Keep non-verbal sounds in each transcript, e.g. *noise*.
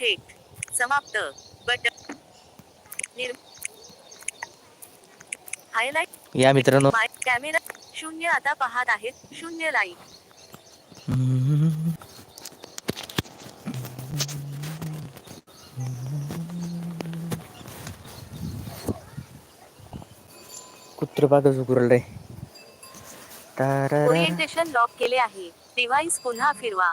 थेट समाप्त. बटन निर हायलाइट या मित्रांनो माय कॅमेरा शून्य आता पाहत आहेत. शून्य लाईक कुत्र झुकुरल रे. ओरिएंटेशन लॉक केले आहे. डिव्हाइस पुन्हा फिरवा.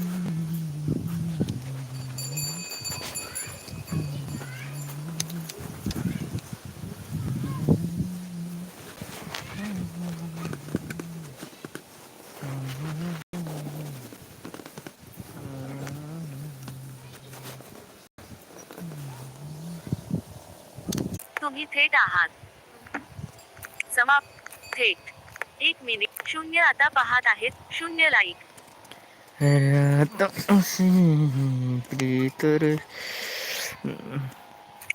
तुम्ही थेट आहात. समाप्त. थेट. एक मिनिट शून्य आता पाहत आहेत. शून्य लाईक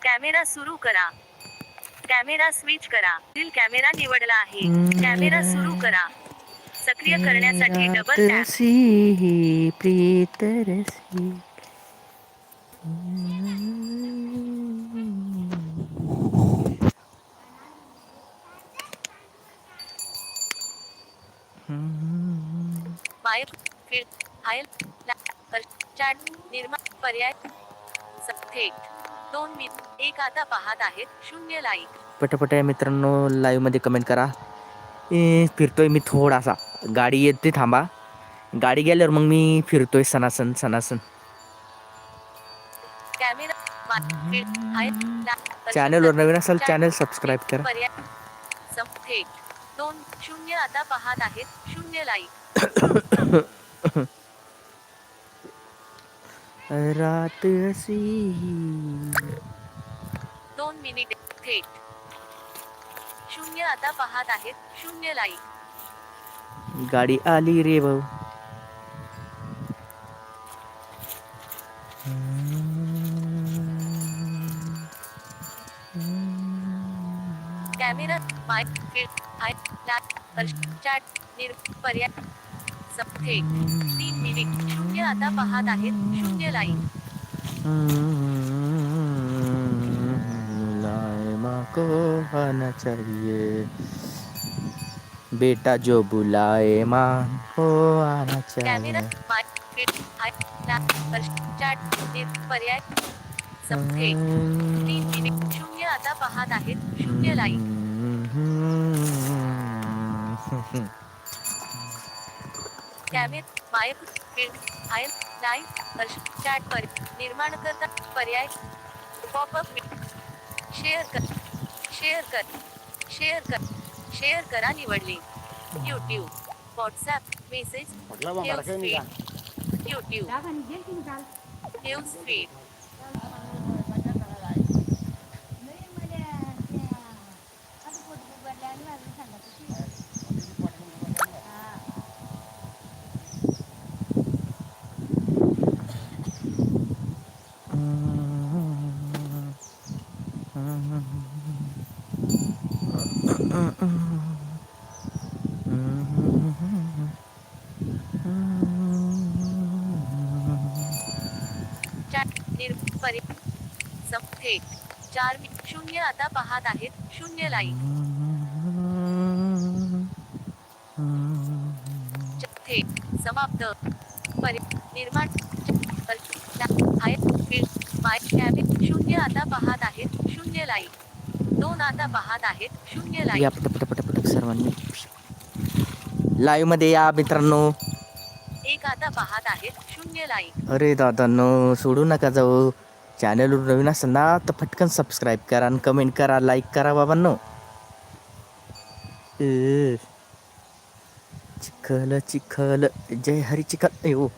कॅमेरा सुरू करा. कॅमेरा स्विच करा. कॅमेरा निवडला आहे. कॅमेरा सुरू करा. सक्रिय करण्यासाठी डबल टॅप माय फिर हायल चॅट निर्माण पर्याय थेट दोन मिनिट एक आता पाहत आहेत. शून्य लाईक पटापट या मित्रांनो लाईव्हमध्ये कमेंट करा. ए फिरतोय मी थोडासा. गाडी येते थांबा. गाडी गेल्यावर मग मी फिरतोय सणासन सणासन. चॅनलवर नवीन असाल चॅनल सबस्क्राईब करा. दोन शून्य आता पाहत आहेत. शून्य लाईक रात अशी दोन मिनिट थेट शून्य आता पाहत आहेत शून्य लाईक गाडी आली रे भाऊ कॅमेरा माय चॅट पर्याय थेट तीन मिनिट. शून्य आता पाहत आहेत शून्य लाईक को आना चाहिए. बेटा जो बुलाए माँ को आना चाहिए पर्याय तीन मिनिट. शून्य आता पाहत आहेत. शून्य लाईक कॅमेरा माय फिर हाय लाईव्ह हर्ष चॅट पर निर्माण करता पर्याय पॉपअप शेअर कर शेअर कर शेअर कर शेअर करा निवडली. YouTube WhatsApp message news feed YouTube news feed चार शून्य आता पाहत आहेत. शून्य लाईक थेट समाप्त. निर्माण पर- कॅबे शून्य आता पाहत आहेत. शून्य लाईक दोन आता पाहत आहेत. शून्य या लाईक पट पट पट पट सर्वांनी. लाईव्हमध्ये या मित्रांनो. एक आता पाहत आहेत. शून्य लाईक अरे दादांनो सोडू नका जाऊ. चॅनलवर नवीन असेल ना तर पटकन सबस्क्राईब करा आणि कमेंट करा लाईक करा बाबांनो. चिखल चिखल. जय हरी चिखल. यो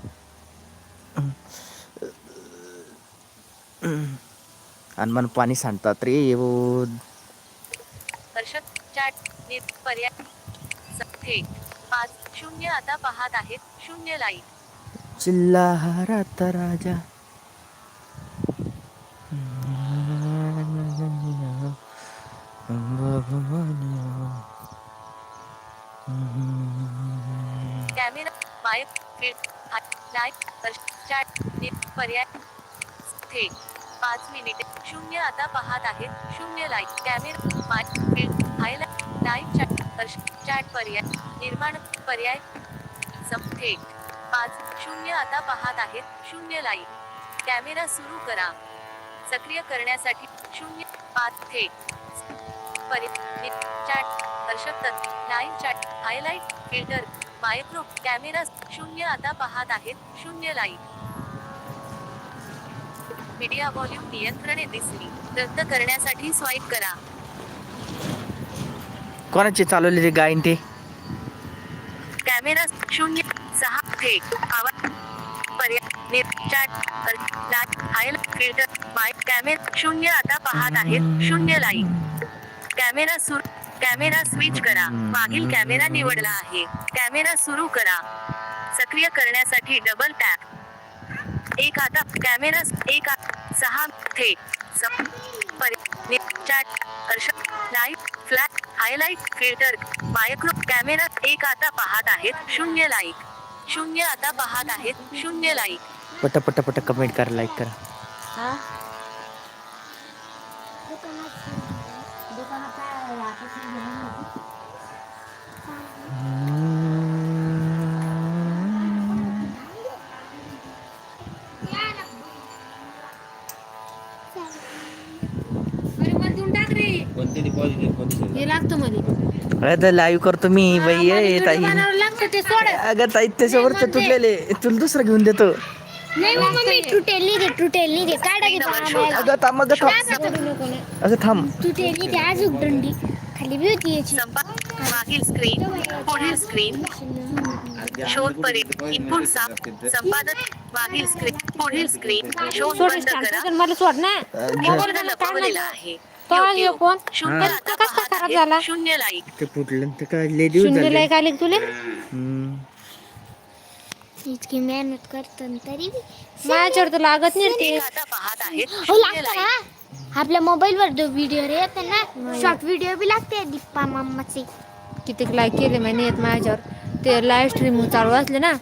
आणि मन पाणी सांडतात रे येऊ पाच शून्य आता पाहत आहेत. शून्य लाईक चिल्ला राजा. पर्याय थेट पाच मिनिटे शून्य आता पाहत आहेत. शून्य like camera mic field highlight live chat chat पर्याय निर्माण पर्याय सम थेट पाच शून्य आता पाहत आहेत. शून्य लाईक कॅमेरा सुरू करा. सक्रिय करण्यासाठी शून्य पाच थेट पर्याय चॅट दर्शक तत्व live chat highlight filter micro camera शून्य आता पाहत आहेत शून्य लाईक मीडिया व्हॉल्यूम नियंत्रणे दिसली. रद्द करण्यासाठी स्वाईप करा. कोणाचे चालवले ते गायन ते? कॅमेरा शून्य सहा थेट आवाज पर्याय लाइट हायलाइट फिल्टर. माय कॅमेरा शून्य आता पाहत आहेत शून्य लाईक कॅमेरा सुरू कॅमेरा स्विच करा. मागील कॅमेरा निवडला आहे. कॅमेरा सुरू करा. सक्रिय करण्यासाठी डबल टॅप एक आता कॅमेरा एक आ- सहा थेट नि- चॅट दर्शक light flat highlight filter micro camera एक आता पाहत आहेत. शून्य लाईक शून्य आता पाहत आहेत. शून्य लाईक पट पट पट कमेंट करा लाईक करा. हे लागतं मला अगं लाईव्ह करतो मी बाई ये ताई. लागतं ते सोड. अगं ताई त्याच्यावर तर तुटलेले तुला दुसरं घेऊन देतो. नाही मम्मी तुटेली दे तुटेली दे काढा की बाबा अगं थांब अगं थांब. सोडू नको ना अगं थांब. तुटेली दे अजून दंडी. खाली बी होती याची. संपा मागील स्क्रीन पुढील स्क्रीन शोध पर्याय इनपुट साप संपादक मागील स्क्रीन पुढील स्क्रीन शोध बंद करा. मला सोड ना. लपवलेला आहे. तो आली YouTube. फोन. शून्य. आता कसा पाहत खराब आहेत. झाला? शून्य लाईक ते फुटलं ते काय लय दिवस शून्य झाले. लाईक आली का तुले? हम्म. इतकी मेहनत करतो न तरी बी. माझ्यावर तर लागत नाही रे ते. एक आता पाहत आहेत हो शून्य लागतं लाईक ना आपल्या मोबाईल वर जो व्हिडिओ रे येते ना शॉर्ट व्हिडिओ बी लागते दीप्पा मामाचे. किती लाईक केले माहिती येत माझ्यावर. ते लाईव्ह स्ट्रीम चालू असले ना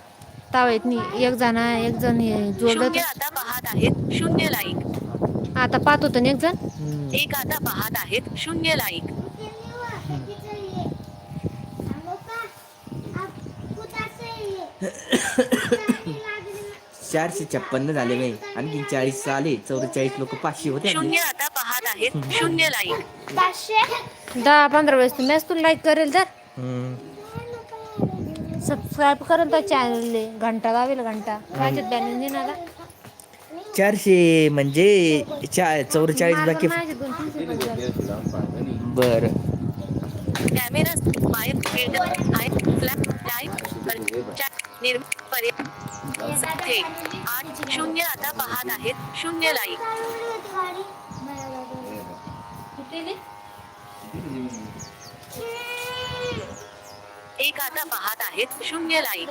ताव येत नाही. एक जण एक जण हे शून्य आता पाहत आहेत. शून्य लाईक आता पाहत होतं ना एक जण. एक आता पाहत आहेत शून्य लाईक चारशे छप्पन्न झाले बाई. आणखी चाळीस आले चौवेचाळीस लोक पाचशे होते. शून्य आता पाहत आहेत शून्य लाईक पाचशे दहा पंधरा वेळेस तुम्हीच तुला लाईक करेल तर. सबस्क्राईब करेल तर चॅनल घंटा दावेल घंटा. माझ्यात बॅलन्स देणार चारशे म्हणजे चा चौवेचाळीस बाकी. बर. आठ शून्य आता पाहत आहेत. शून्य लाईक एक आता पाहत आहेत. शून्य लाईक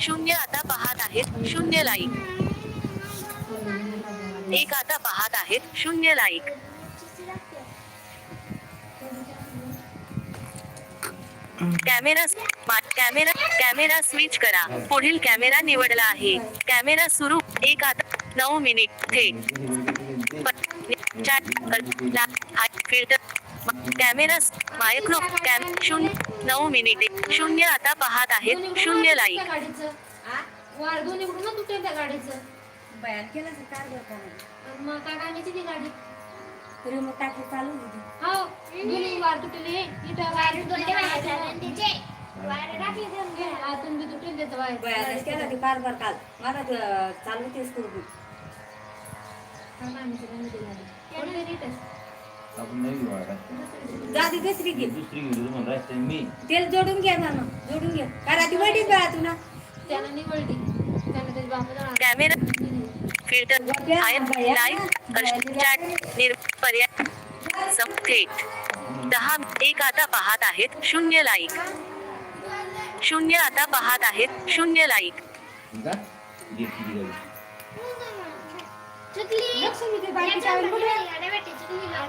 शून्य आता पाहत आहेत शून्य लाईक एक आता पाहत आहेत शून्य like camera camera camera switch करा. पुढील कॅमेरा निवडला आहे. कॅमेरा सुरू एक आता नऊ मिनिट थेट प- फिल्टर कॅमेरा मायक्रो कॅम शून्य नऊ मिनिटे शून्य आता पाहत आहेत शून्य लाईक वार दोन्ही कुठून तुटेल त्या गाडीचं. बयान केलं तर करायला. मग काय टाकायची ती गाडी? रिमोट टाकी चालू होती. हो दोन्ही वार तुटेले. इथं वार तुटेले आतून बी तुटेल त्याचं वायर बयानच केलं ते कारभार काल. मला ते, अं, चालू तेच करू कोणते. जाती दुसरी घे दुसरी व्हिडिओ म्हणून राहते मी तेल जोडून घे म्हणून जोडून घे. कारण ती वडील बळा तुला निवडली कॅमेरा फिल्टर लाईव्ह पर्याय थेट दहा एक आता पाहत आहेत. शून्य लाईक शून्य आता पाहत आहेत. शून्य लाईक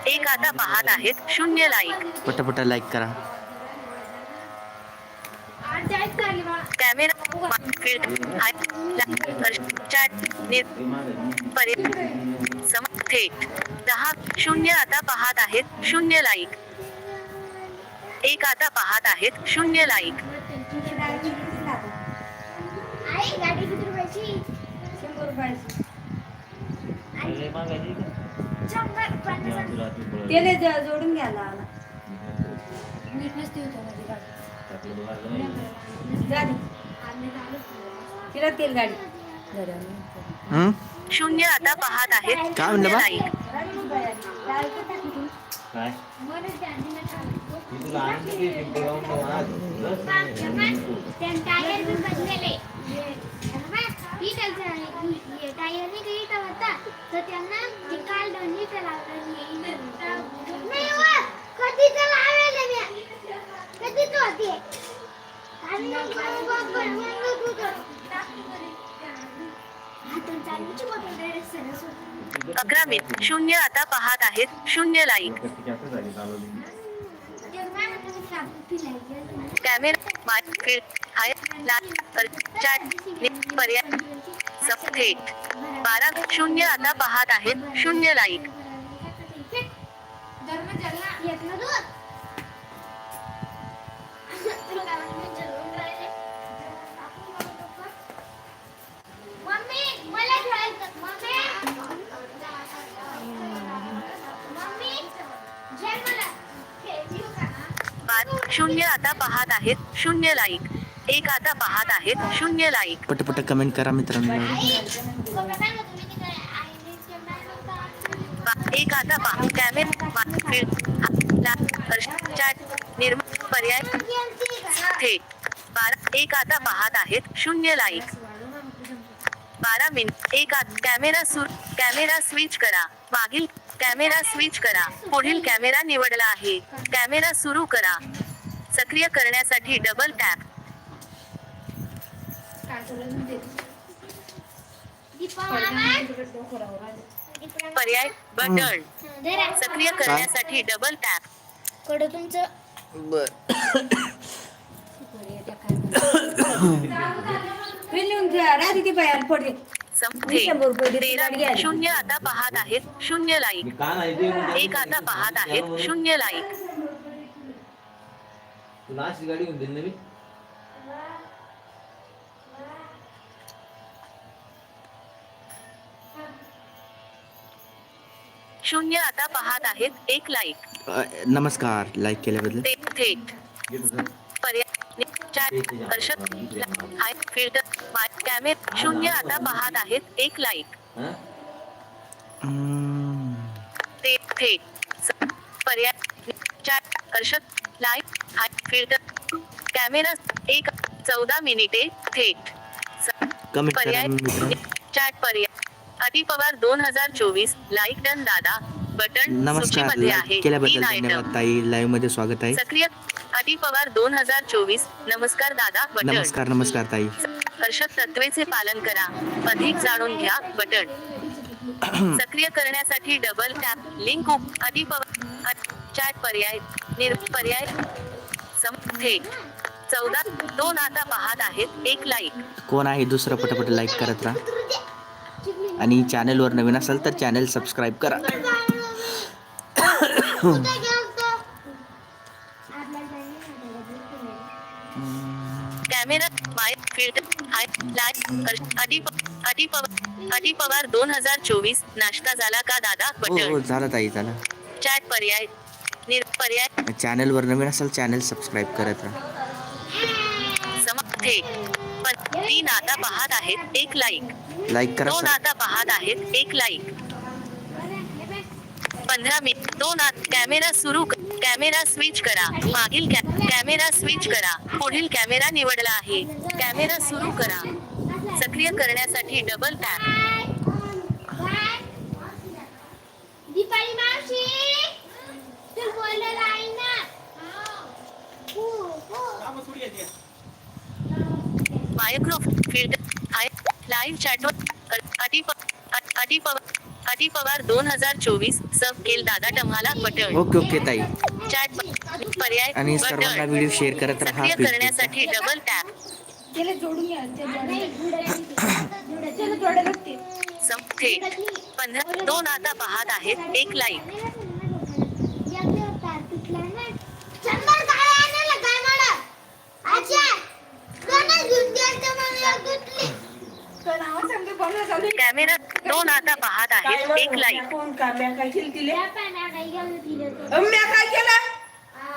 एक आता पाहत आहेत. शून्य लाईक पटापटा लाईक करा. कॅमेरा थेट दहा शून्य आता पाहत आहेत शून्य लाईक एक आता पाहत आहेत शून्य लाईक आई गाडी किती रुपयाची शंभर रुपयाची जोडून घ्यायला आला नीट नसते होतं माझी गाडी तिला तेल गाडी. हं? शून्य आता पाहत आहेत काय म्हणलं बा? ही त्यांना काल दोन्ही वा कधी लावलेलं अकरा शून्य आता पाहत आहेत शून्य लाईक कॅमेरा माय हाय चॅट पर्याय सम बारा शून्य आता पाहत आहेत शून्य लाईक शून्य आता पाहत आहेत शून्य लाईक एक आता पाहत आहेत शून्य लाईक पटापटा कमेंट करा मित्रांनो. एक आता पहा. कॅमेरा मा- फिल्ट हा- ला- चॅट निर्म पर्याय थेट बारा एक आता पाहत आहेत शून्य लाईक बारा मिनिट एक आत कॅमेरा सुर कॅमेरा स्विच करा. मागील कॅमेरा स्विच करा. पुढील कॅमेरा निवडला आहे. कॅमेरा सुरू करा. सक्रिय करण्यासाठी डबल टॅप पर्याय बटन. सक्रिय करण्यासाठी डबल टॅप कडं तुमचं. *coughs* शून्य आता पाहत आहेत. शून्य लाईक एक आता पाहत आहेत. शून्य लाईक तुला अशी गाडी घेऊन दिली ना मी. शून्य आता पाहत आहेत एक लाईक नमस्कार लाईक केल्याबद्दल. थेट घे तुझं. पर्याय चॅट हर्षद हाय फिल्टर माय कॅमेरा शून्य आता पाहत आहेत एक लाईक हा? हम्म. थेट स- पर्याय हर्षद लाईव्ह हाय फिल्टर कॅमेरा एक चौदा मिनिटे थेट. पर्याय चॅट पर्याय. अटी पवार दोन हजार चोवीस लाईक डन दादा बटन नमस्कार सूचीमध्ये आहे. केल्याबद्दल तीन आयटम धन्यवाद ताई लाईव्हमध्ये स्वागत आहे. सक्रिय अटी पवार दोन हजार चोवीस नमस्कार दादा बटन नमस्कार नमस्कार ताई. हर्षद तत्वेचे पालन करा. अधिक जाणून घ्या बटन *clears throat* सक्रिय करण्यासाठी डबल टॅप लिंक अटी पवार चॅट पर्याय निर पर्याय थेट चौदा दोन आता पाहत आहेत. एक लाईक कोण आहे? दुसरं पटापट लाईक करत राहा. आणि चॅनलवर नवीन असाल तर चॅनल सबस्क्राईब करा. कॅमेरा माय फिल्टर हाय लाईक पवार पवार दोन हजार चोवीस. नाश्ता झाला का दादा? हो हो झालं ताई झालं. चॅट पर्याय. पर्याय चॅनलवर नवीन असाल चॅनल सबस्क्राईब करत राहा। पण तीन आता पाहत आहेत एक लाईक। लाईक करा दोन आता पाहत आहेत एक लाईक। पंधरा मिनिट दोन आत कॅमेरा सुरू कॅमेरा स्विच करा. मागील कॅ- कॅमेरा स्विच करा. पुढील कॅमेरा निवडला आहे. कॅमेरा सुरू करा. सक्रिय करण्यासाठी डबल टॅप लाईव्ह चॅटवर अटी अटी पवार अटी पवार दोन हजार चोवीस सब केल दादा टम्हाला बटन ओके ओके ताई. चॅट पर्याय आणि सर्वांना व्हिडिओ शेअर करत राहा सक्रिय करण्यासाठी डबल टॅप संपथे पंधरा दोन आता पाहत आहेत. एक लाईक कॅमेरा दोन आता पाहत काय आहेत बरं, एक लाईक कोण का म्या काय केलं तिले त्या पाण्या काही घेऊन दिलं तर. अं, म्या काय केलं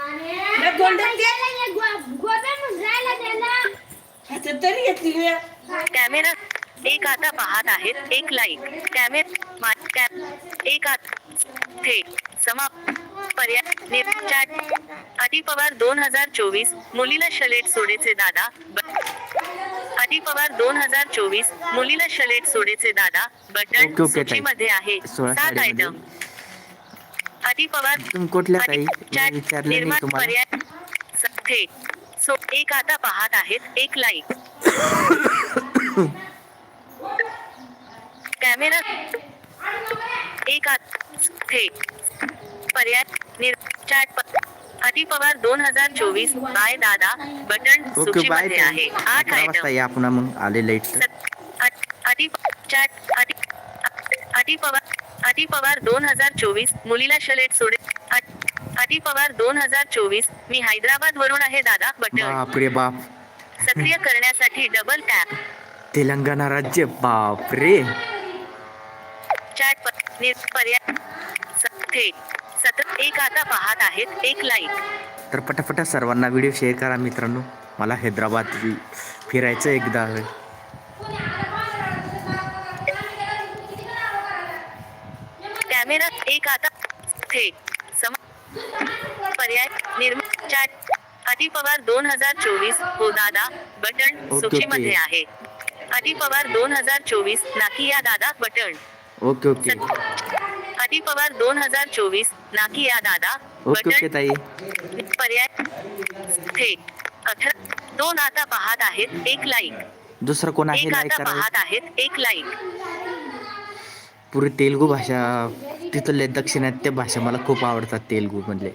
आणि लय गोंडस काय ते. केलं हे गो- गोब्या म्हणून राहिला त्याला. ह्याच्यात तरी घेतली म्या कॅमेरा एक आता पाहत आहेत एक लाईक कॅमेरा अटी पवार दोन हजार चोवीस. मुलीला शलेट सोडेचे दादा. अटी पवार दोन हजार चोवीस. मुलीला शलेट सोडेचे दादा. बटन. सूचीमध्ये आहे. सात. आयटम अटी पवार निर्माण पर्याय थेट सो एक आता पाहत आहेत. एक लाईक. *coughs* कॅमेरा एक थेट पर्याय निर चॅट प- अटी पवार दोन हजार चोवीस बाय दादा बटन ओके बाय सूचीमध्ये आहे आठ अकरा वाजता आयटम या पुन्हा मग. आले लाइट अटी चॅट अटी पवार अटी पवार दोन हजार चोवीस मुलीला शलेट सोडे अटी पवार दोन हजार चोवीस मी हैदराबाद वरून आहे दादा बटन. बापरे बाप. सक्रिय करण्यासाठी डबल टॅप तेलंगणा राज्य बापरे. चॅट पर्याय थेट सतत एक आता पाहत आहेत एक लाईक तर पटापटा सर्वांना व्हिडिओ शेअर करा मित्रांनो. मला हैदराबाद फिरायचं एकदा कॅमेरा एक आता थेट सम पर्याय निर्माण चॅट अटी पवार दोन हजार चोवीस हो दादा बटन सूचीमध्ये. आहे. अटी पवार दोन हजार चोवीस नाकिया दादा बटन. Okay okay. अटी पवार दोन हजार चोवीस नाकिया दादा. ओके ओके ताई. पर्याय थेट अठरा दोन आता पाहत आहेत एक लाईक दुसरं कोण आहे एक लाईक आता पाहत आहेत एक लाईक पुरी तेलगू भाषा तिथले दक्षिणात्य भाषा मला खूप आवडतात तेलगू मधले.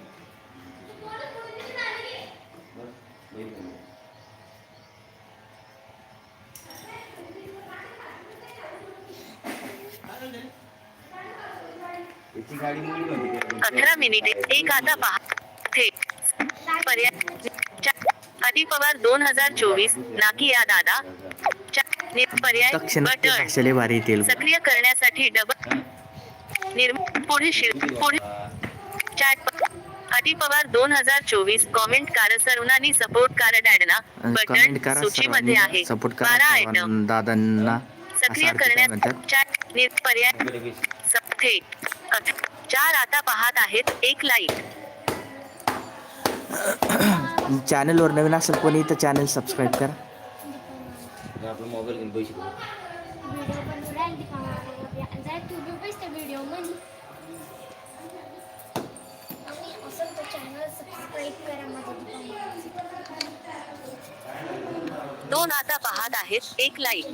अठरा मिनिटे. एक आता पहा. पर्याय अटी पवार दोन हजार चोवीस नाकिया दादा. चा- नि- पर्याय बटन. सक्रिय करण्यासाठी डबल निर्म पुढे पुढे चॅट अटी पवार दोन हजार चोवीस कॉमेंट कार सर्वांनी सपोर्ट कार्ड ॲडना बटन करा सूचीमध्ये आहे. सपोर्ट बारा करा आयटम दादांना. सक्रिय करण्यात चॅट पर्याय थेट चार आता पाहत आहेत एक लाईक चॅनलवर नवीन असेल कोणी तर चॅनल सबस्क्राईब करा. सबस्क्राईब करा माझं दुकान दोन आता पाहत आहेत एक लाईक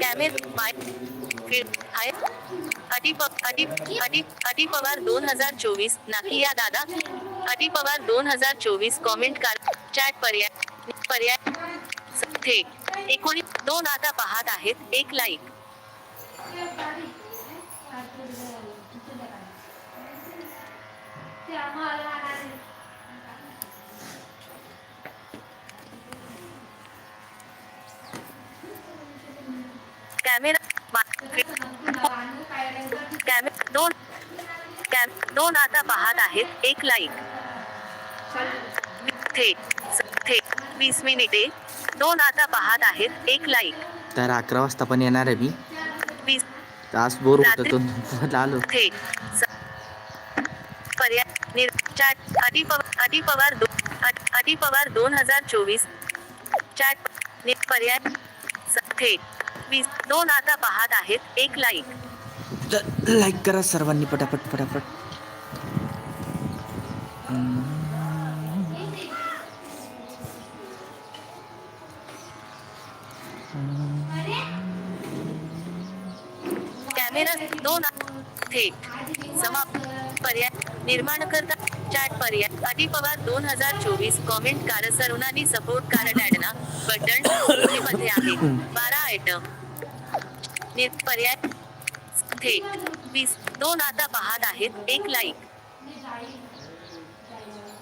कॅमेरा माय फिर पवार दोन हजार चोवीस. नाकिया दादा. अटी पवार दोन हजार चोवीस. Comment car. चॅट पर्याय पर्याय. एकोणीस दोन आता पाहत आहेत. एक लाईक कॅमेरा दोन कॅम दोन आता पाहत आहेत. एक लाईक वीस मिनिटे. दोन आता पाहत आहेत. एक लाईक तर अकरा वाजता पण येणार आहे मी. वीस आज बोर होत तो आलो. पर्याय अटी पवार अटी पवार अट- पवार दोन हजार चोवीस. चॅट नि- पर्याय स- थेट वीस दोन आता पाहत आहेत. एक लाईक लाईक करा सर्वांनी पटापट पटापट. कॅमेरा दोन थेट समाप्त. पर्याय निर्माण करता चॅट पर्याय. अटी पवार दोन हजार चोवीस कॉमेंट कार सरुनानी सपोर्ट कार ऍडना बटनमध्ये आहे. बारा आयटम पर्याय थेट वीस दोन आता पाहत आहेत. एक लाईक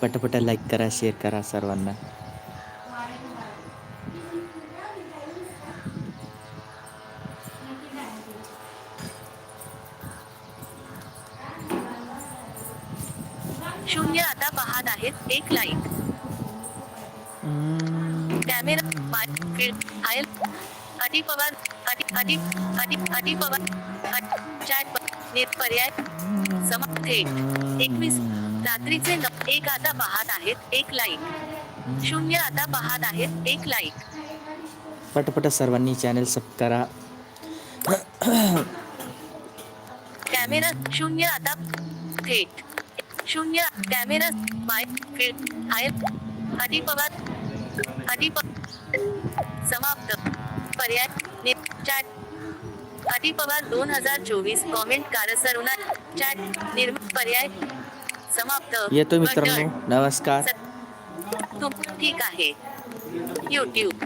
पटापटा लाईक करा शेअर करा सर्वांना. शून्य आता पाहत आहेत एक लाईक कॅमेरा आयल अटी पवार अटी अटी अटी अटी पवार चॅट नेट पर्याय समाप्त थेट एकवीस रात्रीचे एक आता पाहत आहेत एक लाईक शून्य आता पाहत आहेत एक लाईक पटापटा सर्वांनी चॅनल सब करा. कॅमेरा शून्य आता थेट. शून्य कॅमेरा माय फील्ड अटी पवार अटी प समाप्त. पर्याय चॅट अटी पवार दोन हजार चोवीस. कॉमेंट कारसरुना चॅट निर्म पर्याय समाप्त. येतो मित्रांनो. नमस्कार. तुम ठीक आहे. यूट्यूब